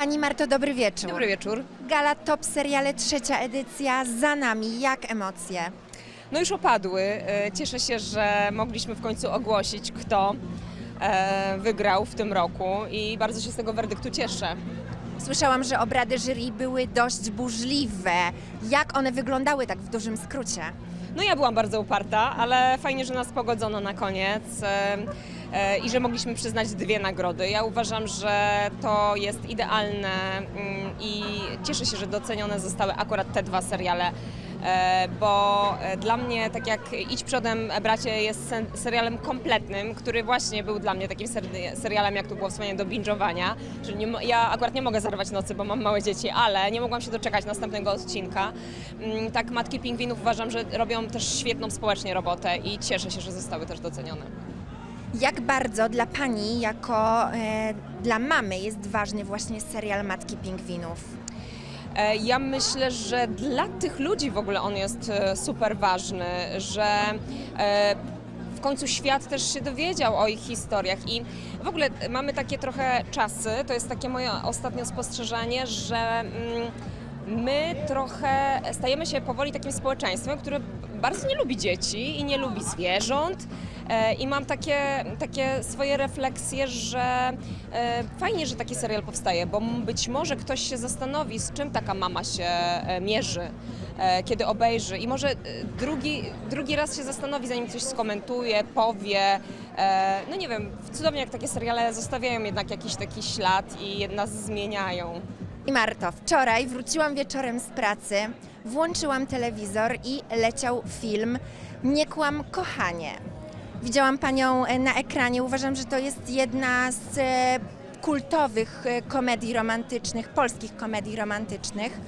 Pani Marto, dobry wieczór. Dobry wieczór. Gala Top Seriale, trzecia edycja za nami. Jak emocje? No już opadły. E, Cieszę się, że mogliśmy w końcu ogłosić, kto e, wygrał w tym roku i bardzo się z tego werdyktu cieszę. Słyszałam, że obrady jury były dość burzliwe. Jak one wyglądały tak w dużym skrócie? No ja byłam bardzo uparta, ale fajnie, że nas pogodzono na koniec e, i że mogliśmy przyznać dwie nagrody. Ja uważam, że to jest idealne mm, i cieszę się, że docenione zostały akurat te dwa seriale. e, Bo e, dla mnie, tak jak Idź przodem, bracie, jest serialem kompletnym, który właśnie był dla mnie takim ser- serialem, jak tu było wspomniane, do binge'owania. Ja akurat nie mogę zarwać nocy, bo mam małe dzieci, ale nie mogłam się doczekać następnego odcinka. Mm, Tak, Matki Pingwinów uważam, że robią też świetną społecznie robotę i cieszę się, że zostały też docenione. Jak bardzo dla Pani, jako e, dla mamy, jest ważny właśnie serial Matki Pingwinów? E, Ja myślę, że dla tych ludzi w ogóle on jest e, super ważny, że e, w końcu świat też się dowiedział o ich historiach i w ogóle mamy takie trochę czasy, to jest takie moje ostatnie spostrzeżenie, że mm, my trochę stajemy się powoli takim społeczeństwem, które bardzo nie lubi dzieci i nie lubi zwierząt. E, I mam takie, takie swoje refleksje, że e, fajnie, że taki serial powstaje, bo być może ktoś się zastanowi, z czym taka mama się e, mierzy, kiedy obejrzy. I może drugi, drugi raz się zastanowi, zanim coś skomentuje, powie. No nie wiem, cudownie jak takie seriale zostawiają jednak jakiś taki ślad i nas zmieniają. I Marto, wczoraj wróciłam wieczorem z pracy, włączyłam telewizor i leciał film Nie kłam kochanie. Widziałam Panią e, na ekranie. Uważam, że to jest jedna z e, kultowych e, komedii romantycznych, polskich komedii romantycznych.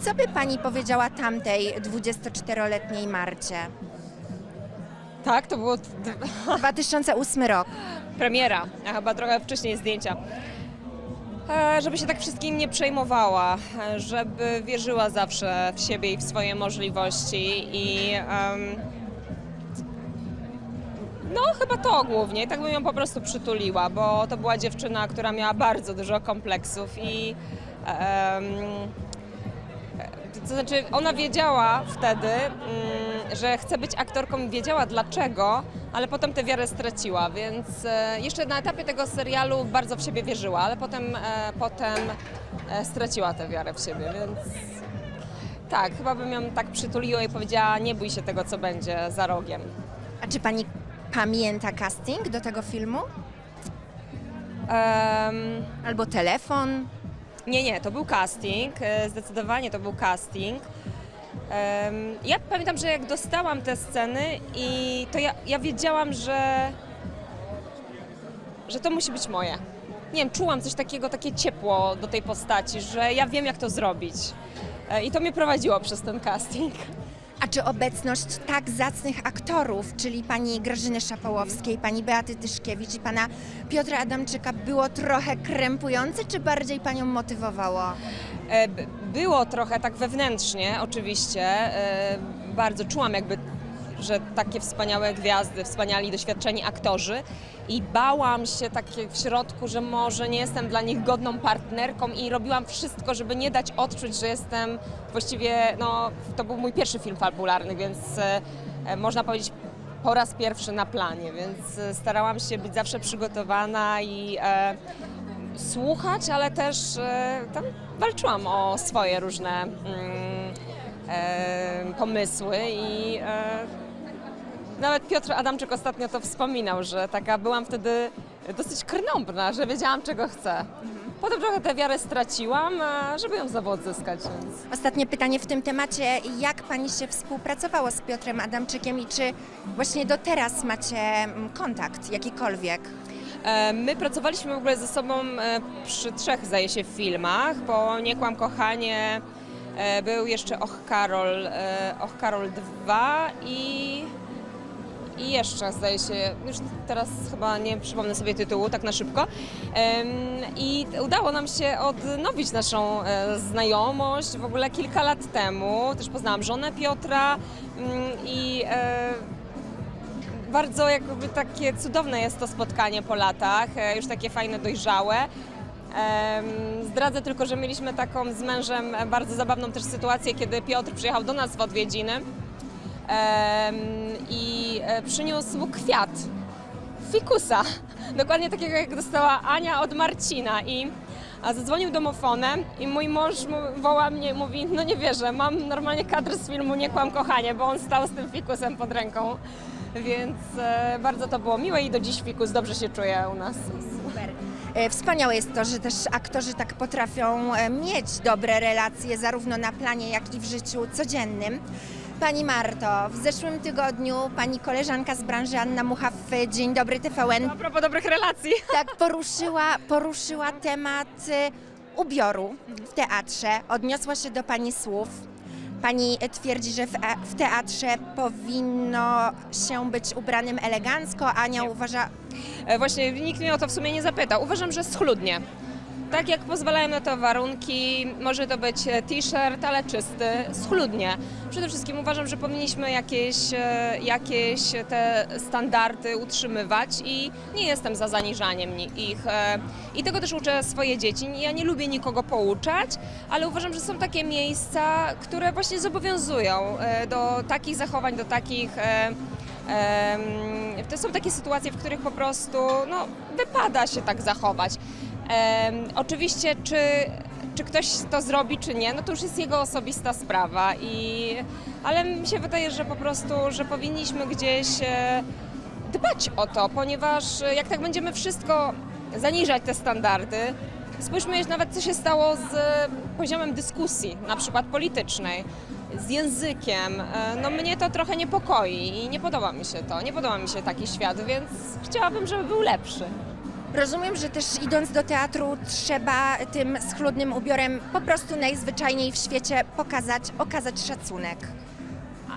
Co by Pani powiedziała tamtej 24-letniej Marcie? Tak, to było d- 2008 rok. premiera, a chyba trochę wcześniej zdjęcia. E, Żeby się tak wszystkim nie przejmowała, e, żeby wierzyła zawsze w siebie i w swoje możliwości i em, no chyba to głównie, tak bym ją po prostu przytuliła, bo to była dziewczyna, która miała bardzo dużo kompleksów i em, to znaczy, ona wiedziała wtedy, mm, że chce być aktorką i wiedziała dlaczego, ale potem tę wiarę straciła, więc e, jeszcze na etapie tego serialu bardzo w siebie wierzyła, ale potem, e, potem e, straciła tę wiarę w siebie, więc tak, chyba bym ją tak przytuliła i powiedziała, nie bój się tego, co będzie za rogiem. A czy Pani pamięta casting do tego filmu? Em, Albo telefon? Nie, nie, to był casting, e, zdecydowanie to był casting. Ja pamiętam, że jak dostałam te sceny i to ja, ja wiedziałam, że, że to musi być moje. Nie wiem, czułam coś takiego, takie ciepło do tej postaci, że ja wiem jak to zrobić. E, I to mnie prowadziło przez ten casting. A czy obecność tak zacnych aktorów, czyli pani Grażyny Szapołowskiej, pani Beaty Tyszkiewicz i pana Piotra Adamczyka było trochę krępujące, czy bardziej panią motywowało? E, Było trochę tak wewnętrznie, oczywiście. e, Bardzo czułam jakby, że takie wspaniałe gwiazdy, wspaniali, doświadczeni aktorzy. I bałam się takie w środku, że może nie jestem dla nich godną partnerką i robiłam wszystko, żeby nie dać odczuć, że jestem właściwie, no to był mój pierwszy film fabularny, więc e, e, można powiedzieć po raz pierwszy na planie, więc e, starałam się być zawsze przygotowana i e, słuchać, ale też e, tam walczyłam o swoje różne mm, e, pomysły i e, nawet Piotr Adamczyk ostatnio to wspominał, że taka byłam wtedy dosyć krnąbrna, że wiedziałam czego chcę. Potem trochę tę wiarę straciłam, e, żeby ją znowu odzyskać. Więc. Ostatnie pytanie w tym temacie. Jak pani się współpracowało z Piotrem Adamczykiem i czy właśnie do teraz macie kontakt jakikolwiek? E, My pracowaliśmy w ogóle ze sobą e, przy trzech, zdaje się, filmach, bo Nie kłam kochanie, był jeszcze Och Karol, Och Karol 2 i, i jeszcze, zdaje się, już teraz chyba nie przypomnę sobie tytułu tak na szybko. I udało nam się odnowić naszą e, znajomość w ogóle kilka lat temu. Też poznałam żonę Piotra mm, i e, bardzo jakby takie cudowne jest to spotkanie po latach, e, już takie fajne, dojrzałe. Zdradzę tylko, że mieliśmy taką z mężem bardzo zabawną też sytuację, kiedy Piotr przyjechał do nas w odwiedziny i e, przyniósł kwiat, fikusa, dokładnie takiego jak dostała Ania od Marcina i zadzwonił domofonem i mój mąż woła mnie mówi, no nie wierzę, mam normalnie kadr z filmu Nie kłam kochanie, bo on stał z tym fikusem pod ręką, więc e, bardzo to było miłe i do dziś fikus dobrze się czuje u nas. Super. E, Wspaniałe jest to, że też aktorzy tak potrafią mieć dobre relacje zarówno na planie, jak i w życiu codziennym. Pani Marto, w zeszłym tygodniu pani koleżanka z branży Anna Mucha w Dzień Dobry TVN A propos dobrych relacji. tak poruszyła, poruszyła temat e, ubioru w teatrze, odniosła się do pani słów. Pani e, twierdzi, że w, e- w teatrze powinno się być ubranym elegancko, Ania Nie. uważa, E, Właśnie nikt mnie o to w sumie nie zapytał. Uważam, że schludnie. Tak jak pozwalają na to warunki, może to być e, t-shirt, ale czysty, schludnie. Przede wszystkim uważam, że powinniśmy jakieś, e, jakieś te standardy utrzymywać i nie jestem za zaniżaniem ni- ich. e, I tego też uczę swoje dzieci. Ja nie lubię nikogo pouczać, ale uważam, że są takie miejsca, które właśnie zobowiązują do takich zachowań, do takich To są takie sytuacje, w których po prostu no, wypada się tak zachować. Oczywiście, czy, czy ktoś to zrobi, czy nie, no to już jest jego osobista sprawa. I, ale mi się wydaje, że po prostu, że powinniśmy gdzieś e, dbać o to, ponieważ e, jak tak będziemy wszystko zaniżać te standardy, spójrzmy jeszcze nawet, co się stało z e, poziomem dyskusji, na przykład politycznej, z językiem. E, No mnie to trochę niepokoi i nie podoba mi się to, nie podoba mi się taki świat, więc chciałabym, żeby był lepszy. Rozumiem, że też idąc do teatru trzeba tym schludnym ubiorem po prostu najzwyczajniej w świecie pokazać, okazać szacunek.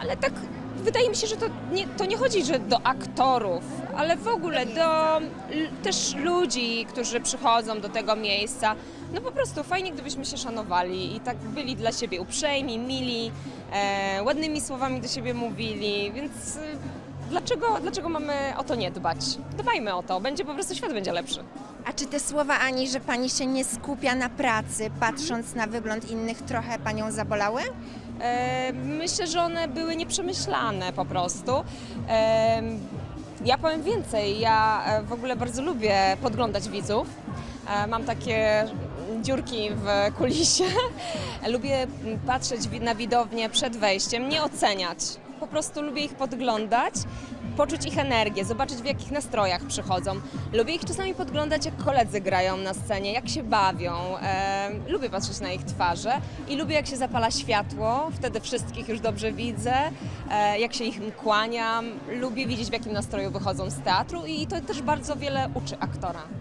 Ale tak wydaje mi się, że to nie, to nie chodzi że do aktorów, ale w ogóle do l- też ludzi, którzy przychodzą do tego miejsca. No po prostu fajnie, gdybyśmy się szanowali i tak byli dla siebie uprzejmi, mili, e, ładnymi słowami do siebie mówili, więc dlaczego, dlaczego mamy o to nie dbać? Dbajmy o to, będzie po prostu świat będzie lepszy. A czy te słowa Ani, że pani się nie skupia na pracy, patrząc na wygląd innych, trochę panią zabolały? E, Myślę, że one były nieprzemyślane po prostu. E, Ja powiem więcej, ja e, w ogóle bardzo lubię podglądać widzów. E, Mam takie dziurki w kulisie. Lubię patrzeć na widownię przed wejściem, nie oceniać. Po prostu lubię ich podglądać, poczuć ich energię, zobaczyć w jakich nastrojach przychodzą. Lubię ich czasami podglądać, jak koledzy grają na scenie, jak się bawią. E, lubię patrzeć na ich twarze i lubię, jak się zapala światło, wtedy wszystkich już dobrze widzę, e, jak się ich kłaniam. Lubię widzieć, w jakim nastroju wychodzą z teatru i to też bardzo wiele uczy aktora.